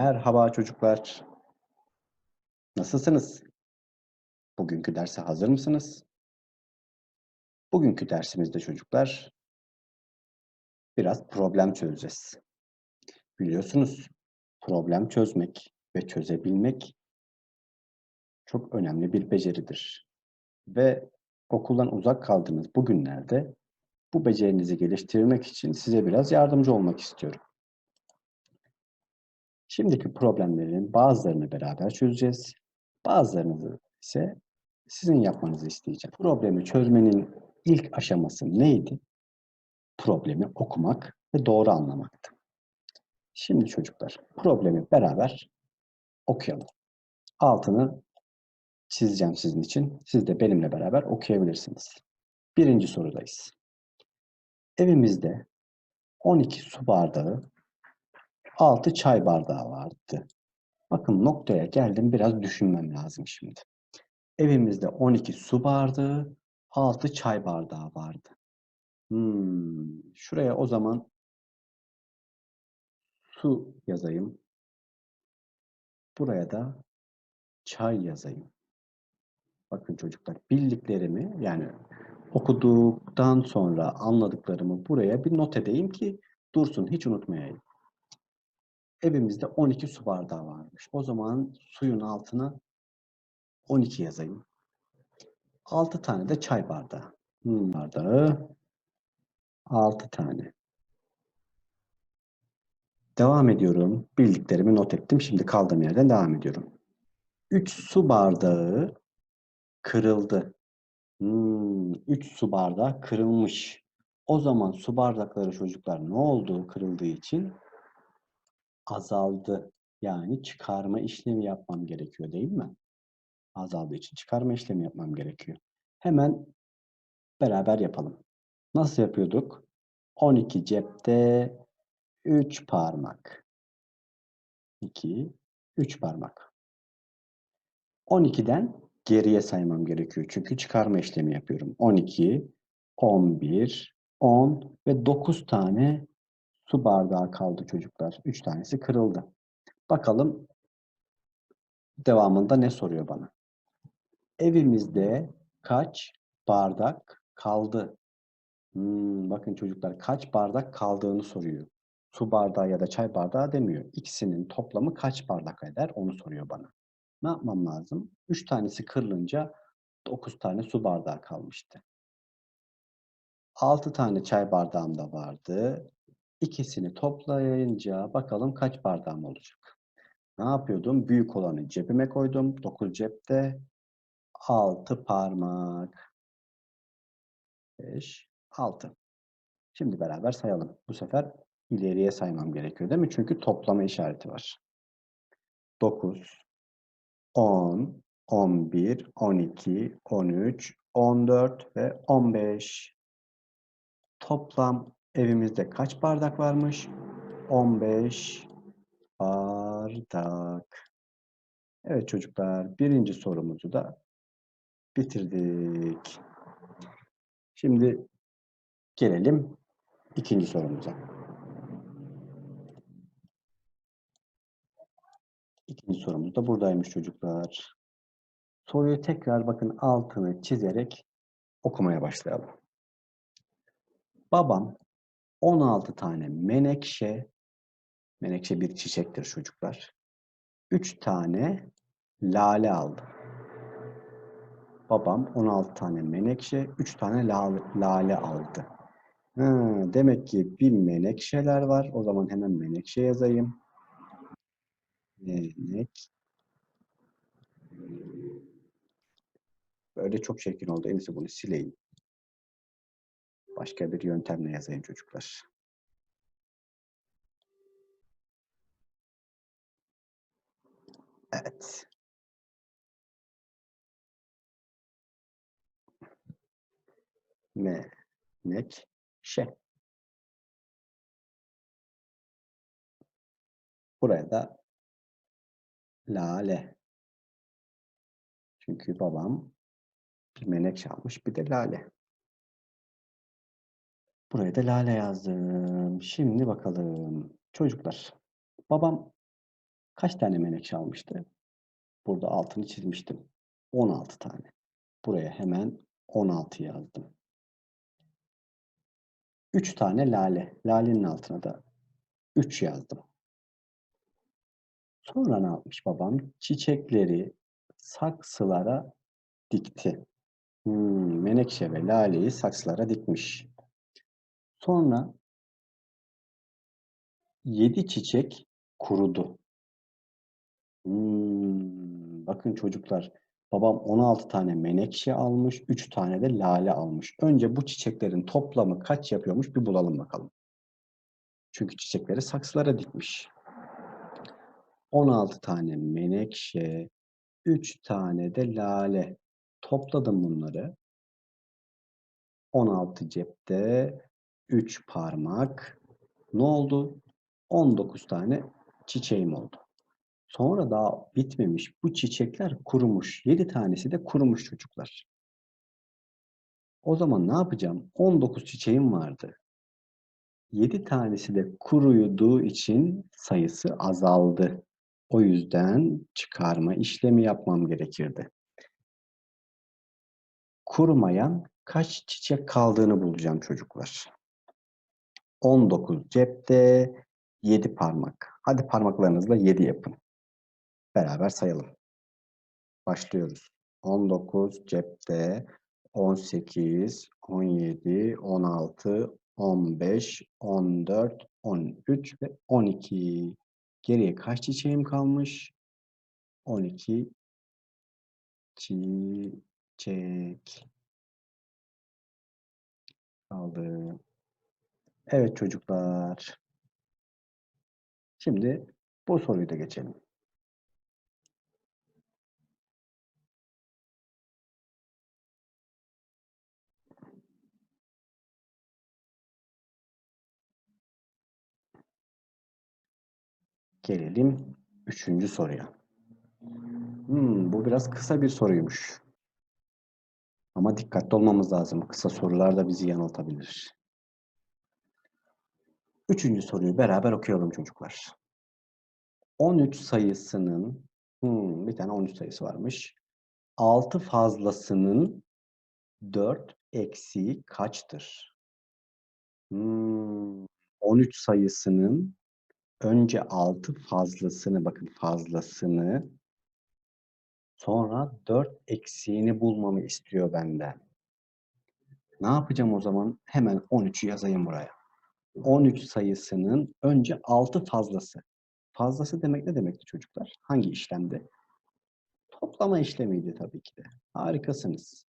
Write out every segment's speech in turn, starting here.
Merhaba çocuklar. Nasılsınız? Bugünkü derse hazır mısınız? Bugünkü dersimizde çocuklar biraz problem çözeceğiz. Biliyorsunuz problem çözmek ve çözebilmek çok önemli bir beceridir. Ve okuldan uzak kaldığınız bu günlerde bu becerinizi geliştirmek için size biraz yardımcı olmak istiyorum. Şimdiki problemlerin bazılarını beraber çözeceğiz. Bazılarını ise sizin yapmanızı isteyeceğim. Problemi çözmenin ilk aşaması neydi? Problemi okumak ve doğru anlamaktı. Şimdi çocuklar problemi beraber okuyalım. Altını çizeceğim sizin için. Siz de benimle beraber okuyabilirsiniz. Birinci sorudayız. Evimizde 12 su bardağı, 6 çay bardağı vardı. Bakın noktaya geldim biraz düşünmem lazım şimdi. Evimizde 12 su bardağı, 6 çay bardağı vardı. Hmm, şuraya o zaman su yazayım. Buraya da çay yazayım. Bakın çocuklar bildiklerimi yani okuduktan sonra anladıklarımı buraya bir not edeyim ki dursun hiç unutmayayım. Evimizde 12 su bardağı varmış. O zaman suyun altına 12 yazayım. 6 tane de çay bardağı. Hmm, bardağı 6 tane. Devam ediyorum. Bildiklerimi not ettim. Şimdi kaldığım yerden devam ediyorum. 3 su bardağı kırıldı. Hmm, 3 su bardağı kırılmış. O zaman su bardakları çocuklar ne oldu kırıldığı için? Azaldı. Yani çıkarma işlemi yapmam gerekiyor değil mi? Azaldığı için çıkarma işlemi yapmam gerekiyor. Hemen beraber yapalım. Nasıl yapıyorduk? 12 cepte 3 parmak. 2, 3 parmak. 12'den geriye saymam gerekiyor. Çünkü çıkarma işlemi yapıyorum. 12, 11, 10 ve 9 tane su bardağı kaldı çocuklar. 3 tanesi kırıldı. Bakalım devamında ne soruyor bana? Evimizde kaç bardak kaldı? Hmm, bakın çocuklar kaç bardak kaldığını soruyor. Su bardağı ya da çay bardağı demiyor. İkisinin toplamı kaç bardak eder onu soruyor bana. Ne yapmam lazım? 3 tanesi kırılınca 9 tane su bardağı kalmıştı. 6 tane çay bardağım da vardı. İkisini toplayınca bakalım kaç bardağım olacak. Ne yapıyordum? Büyük olanı cebime koydum. 9 cepte. 6 parmak. 5, 6. Şimdi beraber sayalım. Bu sefer ileriye saymam gerekiyor değil mi? Çünkü toplama işareti var. 9, 10, 11, 12, 13, 14 ve 15. Toplam evimizde kaç bardak varmış? 15 bardak. Evet çocuklar, birinci sorumuzu da bitirdik. Şimdi gelelim ikinci sorumuza. İkinci sorumuz da buradaymış çocuklar. Soruyu tekrar bakın altını çizerek okumaya başlayalım. Babam 16 tane menekşe, menekşe bir çiçektir çocuklar. 3 tane lale aldı. Babam 16 tane menekşe, 3 tane lale, aldı. Ha, demek ki bir menekşeler var. O zaman hemen menekşe yazayım. Menek. Böyle çok çirkin oldu. En bunu sileyim. Başka bir yöntemle yazayım çocuklar. Evet. Menekşe. Buraya da lale. Çünkü babam bir menekşe almış bir de lale. Buraya da lale yazdım. Şimdi bakalım. Çocuklar. Babam Kaç tane menekşe almıştı? Burada altını çizmiştim. 16 tane. Buraya hemen 16 yazdım. 3 tane lale. Lalenin altına da 3 yazdım. Sonra ne yapmış babam? Çiçekleri saksılara dikti. Hmm, menekşe ve laleyi saksılara dikmiş. Sonra 7 çiçek kurudu. Hmm, bakın çocuklar, babam 16 tane menekşe almış, 3 tane de lale almış. Önce bu çiçeklerin toplamı kaç yapıyormuş bir bulalım bakalım. Çünkü çiçekleri saksılara dikmiş. 16 tane menekşe, 3 tane de lale. Topladım bunları. 16 cepte, 3 parmak. Ne oldu? 19 tane çiçeğim oldu. Sonra daha bitmemiş bu çiçekler kurumuş. 7 tanesi de kurumuş çocuklar. O zaman ne yapacağım? 19 çiçeğim vardı. 7 tanesi de kuruyduğu için sayısı azaldı. O yüzden çıkarma işlemi yapmam gerekirdi. Kurumayan kaç çiçek kaldığını bulacağım çocuklar. 19 cepte, 7 parmak. Hadi parmaklarınızla 7 yapın. Beraber sayalım. Başlıyoruz. 19 cepte, 18, 17, 16, 15, 14, 13 ve 12. Geriye kaç çiçeğim kalmış? 12 çiçek kaldı. Evet çocuklar. Şimdi bu soruyu da geçelim. Gelelim üçüncü soruya. Hmm, bu biraz kısa bir soruymuş. Ama dikkatli olmamız lazım. Kısa sorular da bizi yanıltabilir. Üçüncü soruyu beraber okuyalım çocuklar. 13 sayısının, hmm, bir tane 13 sayısı varmış. 6 fazlasının 4 eksiği kaçtır? Hmm, 13 sayısının önce 6 fazlasını, bakın fazlasını, sonra 4 eksiğini bulmamı istiyor benden. Ne yapacağım o zaman? Hemen 13'ü yazayım buraya. 13 sayısının önce 6 fazlası. Fazlası demek ne demekti çocuklar? Hangi işlemde? Toplama işlemiydi tabii ki de. Harikasınız.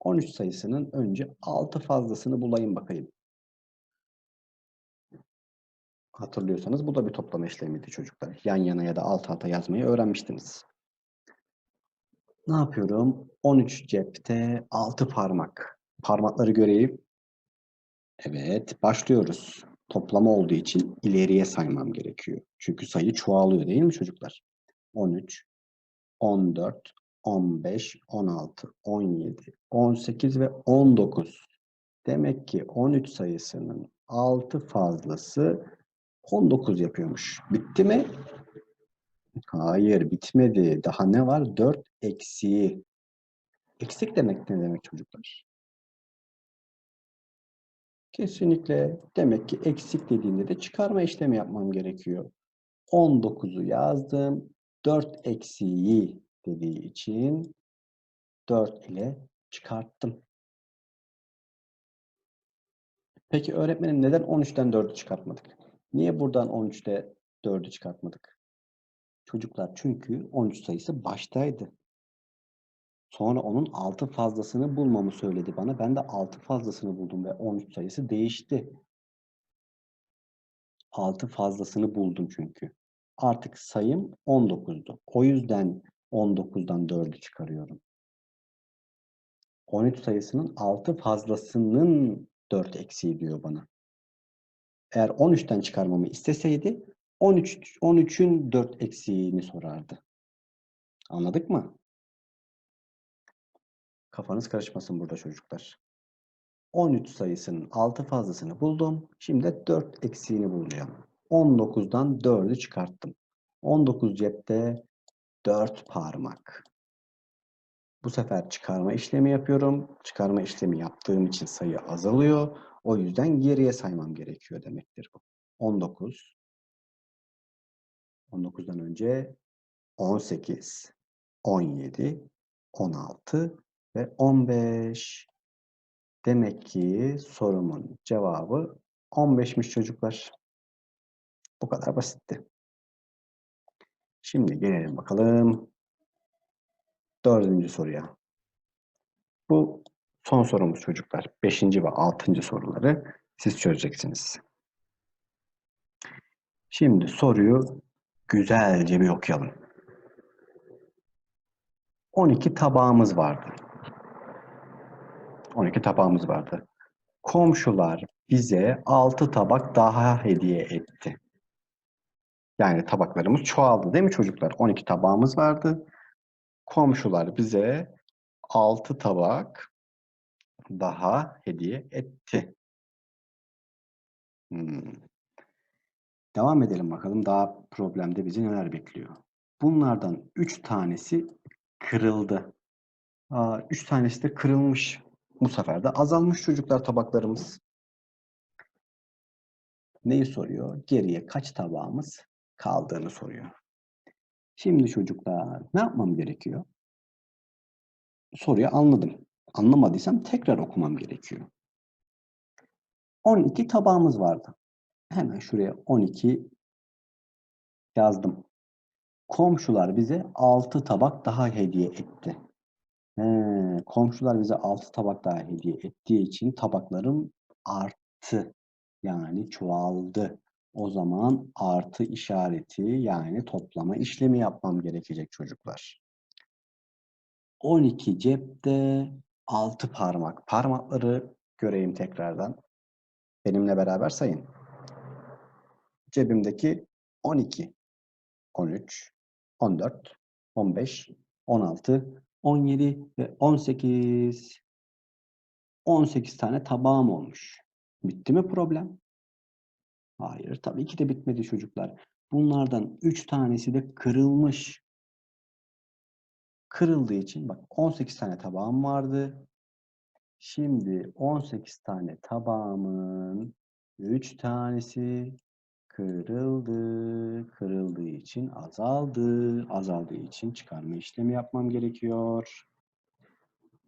13 sayısının önce 6 fazlasını bulayım bakayım. Hatırlıyorsanız bu da bir toplama işlemiydi çocuklar. Yan yana ya da alt alta yazmayı öğrenmiştiniz. Ne yapıyorum? 13 cepte 6 parmak. Parmakları göreyim. Evet, başlıyoruz. Toplama olduğu için ileriye saymam gerekiyor. Çünkü sayı çoğalıyor değil mi çocuklar? 13, 14, 15, 16, 17, 18 ve 19. Demek ki 13 sayısının 6 fazlası 19 yapıyormuş. Bitti mi? Hayır, bitmedi. Daha ne var? 4 eksiği. Eksik demek ne demek çocuklar? Kesinlikle. Demek ki eksik dediğinde de çıkarma işlemi yapmam gerekiyor. 19'u yazdım. 4 eksiği dediği için 4 ile çıkarttım. Peki öğretmenim neden 13'ten 4'ü çıkartmadık? Niye buradan 13'te 4'ü çıkartmadık? Çocuklar çünkü 13 sayısı baştaydı. Sonra onun 6 fazlasını bulmamı söyledi bana. Ben de 6 fazlasını buldum ve 13 sayısı değişti. 6 fazlasını buldum çünkü. Artık sayım 19'du. O yüzden 19'dan 4'ü çıkarıyorum. 13 sayısının 6 fazlasının 4 eksiği diyor bana. Eğer 13'ten çıkarmamı isteseydi 13 13'ün 4 eksiğini sorardı. Anladık mı? Kafanız karışmasın burada çocuklar. 13 sayısının 6 fazlasını buldum. Şimdi 4 eksiğini bulacağım. 19'dan 4'ü çıkarttım. 19 cepte 4 parmak. Bu sefer çıkarma işlemi yapıyorum. Çıkarma işlemi yaptığım için sayı azalıyor. O yüzden geriye saymam gerekiyor demektir bu. 19. 19'dan önce 18, 17, 16 ve 15. Demek ki sorumun cevabı 15'miş çocuklar. Bu kadar basitti. Şimdi gelelim bakalım dördüncü soruya. Bu son sorumuz çocuklar. Beşinci ve altıncı soruları siz çözeceksiniz. Şimdi soruyu güzelce bir okuyalım. 12 tabağımız vardı. 12 tabağımız vardı. Komşular bize 6 tabak daha hediye etti. Yani tabaklarımız çoğaldı değil mi çocuklar? 12 tabağımız vardı. Komşular bize 6 tabak daha hediye etti. Hmm. Devam edelim bakalım. Daha problemde bizi neler bekliyor. Bunlardan 3 tanesi kırıldı. Aa, 3 tanesi de kırılmış. Bu sefer de azalmış çocuklar tabaklarımız. Neyi soruyor? Geriye kaç tabağımız kaldığını soruyor. Şimdi çocuklar ne yapmam gerekiyor? Soruyu anladım. Anlamadıysam tekrar okumam gerekiyor. 12 tabağımız vardı. Hemen şuraya 12 yazdım. Komşular bize 6 tabak daha hediye etti. Komşular bize 6 tabak daha hediye ettiği için tabaklarım arttı. Yani çoğaldı. O zaman artı işareti yani toplama işlemi yapmam gerekecek çocuklar. 12 cepte 6 parmak. Parmakları göreyim tekrardan. Benimle beraber sayın. Cebimdeki 12, 13, 14, 15, 16, 17 ve 18. 18 tane tabağım olmuş. Bitti mi problem? Hayır, tabii ki de bitmedi çocuklar. Bunlardan 3 tanesi de kırılmış. Kırıldığı için bak 18 tane tabağım vardı. Şimdi 18 tane tabağımın 3 tanesi kırıldı. Kırıldığı için azaldı. Azaldığı için çıkarma işlemi yapmam gerekiyor.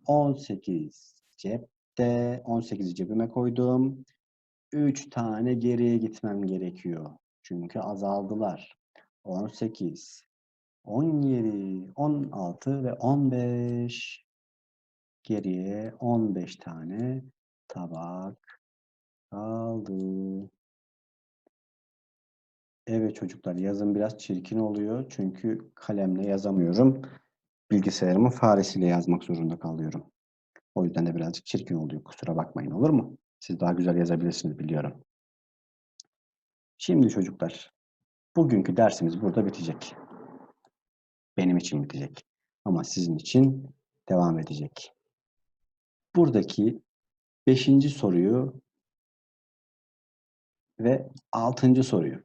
18 cepte. 18'i cebime koydum. 3 tane geriye gitmem gerekiyor. Çünkü azaldılar. 18, 17, 16 ve 15. Geriye 15 tane tabak kaldı. Evet çocuklar yazım biraz çirkin oluyor. Çünkü kalemle yazamıyorum. Bilgisayarımın faresiyle yazmak zorunda kalıyorum. O yüzden de birazcık çirkin oluyor. Kusura bakmayın olur mu? Siz daha güzel yazabilirsiniz biliyorum. Şimdi çocuklar, bugünkü dersimiz burada bitecek. Benim için bitecek. Ama sizin için devam edecek. Buradaki beşinci soruyu ve altıncı soruyu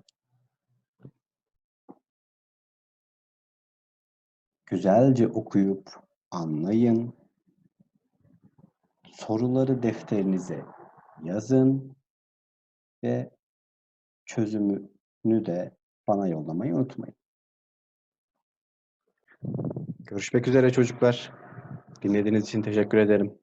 güzelce okuyup anlayın. Soruları defterinize yazın ve çözümünü de bana yollamayı unutmayın. Görüşmek üzere çocuklar. Dinlediğiniz için teşekkür ederim.